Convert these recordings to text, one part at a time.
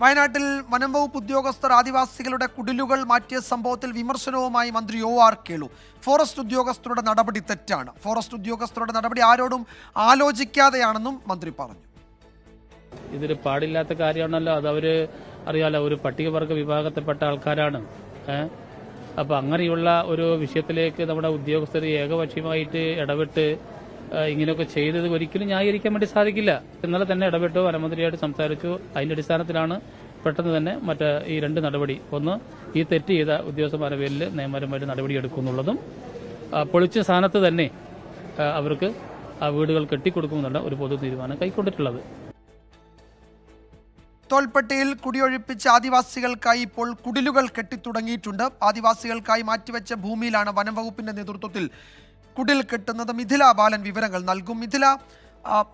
വയനാട്ടിൽ വനംവകുപ്പ് ഉദ്യോഗസ്ഥർ ആദിവാസികളുടെ കുടിലുകൾ മാറ്റിയ സംഭവത്തിൽ വിമർശനവുമായി മന്ത്രി ഒ ആർ കേളു. ഫോറസ്റ്റ് ഉദ്യോഗസ്ഥരുടെ നടപടി തെറ്റാണ്. ഫോറസ്റ്റ് ഉദ്യോഗസ്ഥരുടെ നടപടി ആരോടും ആലോചിക്കാതെയാണെന്നും മന്ത്രി പറഞ്ഞു. ഇതൊരു പാടില്ലാത്ത കാര്യമാണല്ലോ. അത് അവർ അറിയാലോ. ഒരു പട്ടികവർഗ വിഭാഗത്തിൽപ്പെട്ട ആൾക്കാരാണ്. അപ്പൊ അങ്ങനെയുള്ള ഒരു വിഷയത്തിലേക്ക് നമ്മുടെ ഉദ്യോഗസ്ഥർ ഏകപക്ഷീയമായിട്ട് ഇടപെട്ട് ഇങ്ങനെയൊക്കെ ചെയ്തത് ഒരിക്കലും ന്യായീകരിക്കാൻ വേണ്ടി സാധിക്കില്ല. ഇന്നലെ തന്നെ ഇടപെട്ടു വനമന്ത്രിയായിട്ട് സംസാരിച്ചു. അതിന്റെ അടിസ്ഥാനത്തിലാണ് പെട്ടെന്ന് തന്നെ മറ്റ് ഈ രണ്ട് നടപടി. ഒന്ന് ഈ തെറ്റ് ചെയ്ത ഉദ്യോഗസ്ഥന്മാരുടെ പേരിൽ നിയമപരമായിട്ട് നടപടി എടുക്കുന്നുള്ളതും പൊളിച്ച സ്ഥാനത്ത് തന്നെ അവർക്ക് ആ വീടുകൾ കെട്ടിക്കൊടുക്കുമെന്നുള്ള ഒരു പൊതു തീരുമാനം കൈക്കൊണ്ടിട്ടുള്ളത്. തോൽപ്പെട്ടിയിൽ കുടിയൊഴിപ്പിച്ച ആദിവാസികൾക്കായി ഇപ്പോൾ കുടിലുകൾ കെട്ടിത്തുടങ്ങിയിട്ടുണ്ട്. ആദിവാസികൾക്കായി മാറ്റിവെച്ച ഭൂമിയിലാണ് വനംവകുപ്പിന്റെ നേതൃത്വത്തിൽ കുടിൽ കെട്ടുന്നത് മിഥില ബാലൻ വിവരങ്ങൾ നൽകും. മിഥില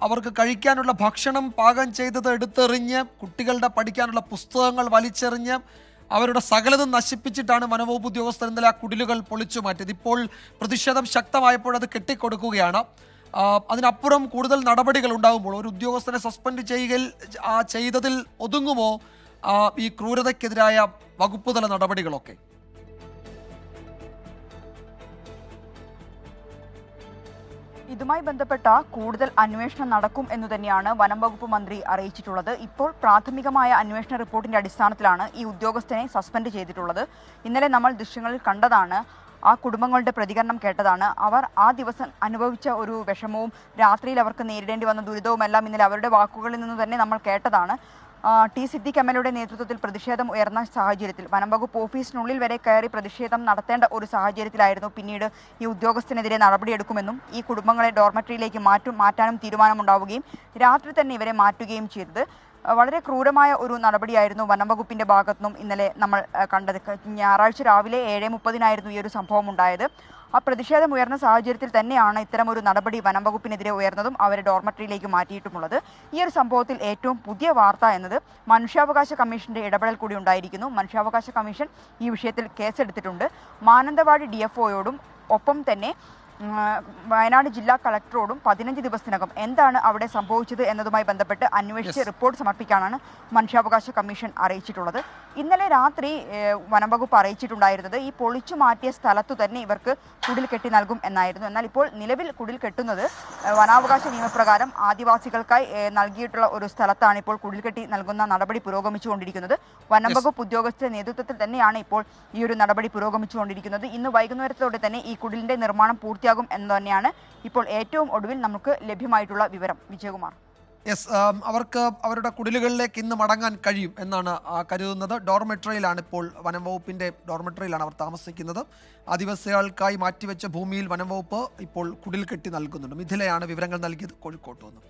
അവർക്ക് കഴിക്കാനുള്ള ഭക്ഷണം പാകം ചെയ്തത് എടുത്തെറിഞ്ഞ് കുട്ടികളുടെ പഠിക്കാനുള്ള പുസ്തകങ്ങൾ വലിച്ചെറിഞ്ഞ് അവരുടെ സകലതും നശിപ്പിച്ചിട്ടാണ് വനവകുപ്പ് ഉദ്യോഗസ്ഥർ ഇന്നലെ ആ കുടിലുകൾ പൊളിച്ചു മാറ്റിയത്. ഇപ്പോൾ പ്രതിഷേധം ശക്തമായപ്പോൾ അത് കെട്ടിക്കൊടുക്കുകയാണ്. അതിനപ്പുറം കൂടുതൽ നടപടികൾ ഉണ്ടാകുമ്പോൾ ഒരു ഉദ്യോഗസ്ഥനെ സസ്പെൻഡ് ചെയ്യുകയിൽ ചെയ്തതിൽ ഒതുങ്ങുമോ? ഈ ക്രൂരതയ്ക്കെതിരായ വകുപ്പുതല നടപടികളൊക്കെ. ഇതുമായി ബന്ധപ്പെട്ട കൂടുതൽ അന്വേഷണം നടക്കും എന്നു തന്നെയാണ് വനം വകുപ്പ് മന്ത്രി അറിയിച്ചിട്ടുള്ളത്. ഇപ്പോൾ പ്രാഥമികമായ അന്വേഷണ റിപ്പോർട്ടിന്റെ അടിസ്ഥാനത്തിലാണ് ഈ ഉദ്യോഗസ്ഥനെ സസ്പെൻഡ് ചെയ്തിട്ടുള്ളത്. ഇന്നലെ നമ്മൾ ദൃശ്യങ്ങളിൽ കണ്ടതാണ് ആ കുടുംബങ്ങളുടെ പ്രതികരണം കേട്ടതാണ്. അവർ ആ ദിവസം അനുഭവിച്ച ഒരു വിഷമവും രാത്രിയിൽ അവർക്ക് നേരിടേണ്ടി വന്ന ദുരിതവും എല്ലാം ഇന്നലെ അവരുടെ വാക്കുകളിൽ നിന്ന് തന്നെ നമ്മൾ കേട്ടതാണ്. ടി സിദ്ദിഖ് എം എൽ എയുടെ നേതൃത്വത്തിൽ പ്രതിഷേധം ഉയർന്ന സാഹചര്യത്തിൽ. വനം വകുപ്പ് ഓഫീസിനുള്ളിൽ വരെ കയറി പ്രതിഷേധം നടത്തേണ്ട ഒരു സാഹചര്യത്തിലായിരുന്നു പിന്നീട് ഈ ഉദ്യോഗസ്ഥനെതിരെ നടപടിയെടുക്കുമെന്നും ഈ കുടുംബങ്ങളെ ഡോർമെട്രിയിലേക്ക് മാറ്റും മാറ്റാനും തീരുമാനമുണ്ടാവുകയും രാത്രി തന്നെ ഇവരെ മാറ്റുകയും ചെയ്തത്. വളരെ ക്രൂരമായ ഒരു നടപടിയായിരുന്നു വനം വകുപ്പിന്റെ ഭാഗത്തുനിന്നും ഇന്നലെ നമ്മൾ കണ്ടത്. ഞായറാഴ്ച രാവിലെ ഏഴ് മുപ്പതിനായിരുന്നു ഈ ഒരു സംഭവം ഉണ്ടായത്. ആ പ്രതിഷേധം ഉയർന്ന സാഹചര്യത്തിൽ തന്നെയാണ് ഇത്തരമൊരു നടപടി വനം വകുപ്പിനെതിരെ ഉയർന്നതും അവരെ ഡോർമറ്ററിയിലേക്ക് മാറ്റിയിട്ടുമുള്ളത്. ഈ ഒരു സംഭവത്തിൽ ഏറ്റവും പുതിയ വാർത്ത എന്നത് മനുഷ്യാവകാശ കമ്മീഷന്റെ ഇടപെടൽ കൂടി ഉണ്ടായിരിക്കുന്നു. മനുഷ്യാവകാശ കമ്മീഷൻ ഈ വിഷയത്തിൽ കേസെടുത്തിട്ടുണ്ട്. മാനന്തവാടി ഡി ഒപ്പം തന്നെ വയനാട് ജില്ലാ കളക്ടറോടും പതിനഞ്ച് ദിവസത്തിനകം എന്താണ് അവിടെ സംഭവിച്ചത് എന്നതുമായി ബന്ധപ്പെട്ട് അന്വേഷിച്ച് റിപ്പോർട്ട് സമർപ്പിക്കാനാണ് മനുഷ്യാവകാശ കമ്മീഷൻ അറിയിച്ചിട്ടുള്ളത്. ഇന്നലെ രാത്രി വനംവകുപ്പ് അറിയിച്ചിട്ടുണ്ടായിരുന്നത് ഈ പൊളിച്ചു മാറ്റിയ സ്ഥലത്തു തന്നെ ഇവർക്ക് കുടിൽ കെട്ടി നൽകും എന്നായിരുന്നു. എന്നാൽ ഇപ്പോൾ നിലവിൽ കുടിൽ കെട്ടുന്നത് വനാവകാശ നിയമപ്രകാരം ആദിവാസികൾക്കായി നൽകിയിട്ടുള്ള ഒരു സ്ഥലത്താണ് ഇപ്പോൾ കുടിൽ കെട്ടി നൽകുന്ന നടപടി പുരോഗമിച്ചുകൊണ്ടിരിക്കുന്നത്. വനം വകുപ്പ് ഉദ്യോഗസ്ഥരുടെ നേതൃത്വത്തിൽ തന്നെയാണ് ഇപ്പോൾ ഈ ഒരു നടപടി പുരോഗമിച്ചുകൊണ്ടിരിക്കുന്നത്. ഇന്ന് വൈകുന്നേരത്തോടെ തന്നെ ഈ കുടിലിന്റെ നിർമ്മാണം പൂർത്തിയാകും എന്ന് തന്നെയാണ് ഇപ്പോൾ ഏറ്റവും ഒടുവിൽ നമുക്ക് ലഭ്യമായിട്ടുള്ള വിവരം. വിജയകുമാർ. യെസ് അവർക്ക് അവരുടെ കുടിലുകളിലേക്ക് ഇന്ന് മടങ്ങാൻ കഴിയും എന്നാണ് കരുതുന്നത്. ഡോർമെട്രിയിലാണ് ഇപ്പോൾ വനം വകുപ്പിന്റെ ഡോർമെട്രിയിലാണ് അവർ താമസിക്കുന്നത്. ആദിവാസികൾക്കായി മാറ്റിവെച്ച ഭൂമിയിൽ വനം വകുപ്പ് ഇപ്പോൾ കുടിൽ കെട്ടി നൽകുന്നുണ്ട്. മിഥിലയാണ് വിവരങ്ങൾ നൽകിയത് കോഴിക്കോട്ട് നിന്ന്.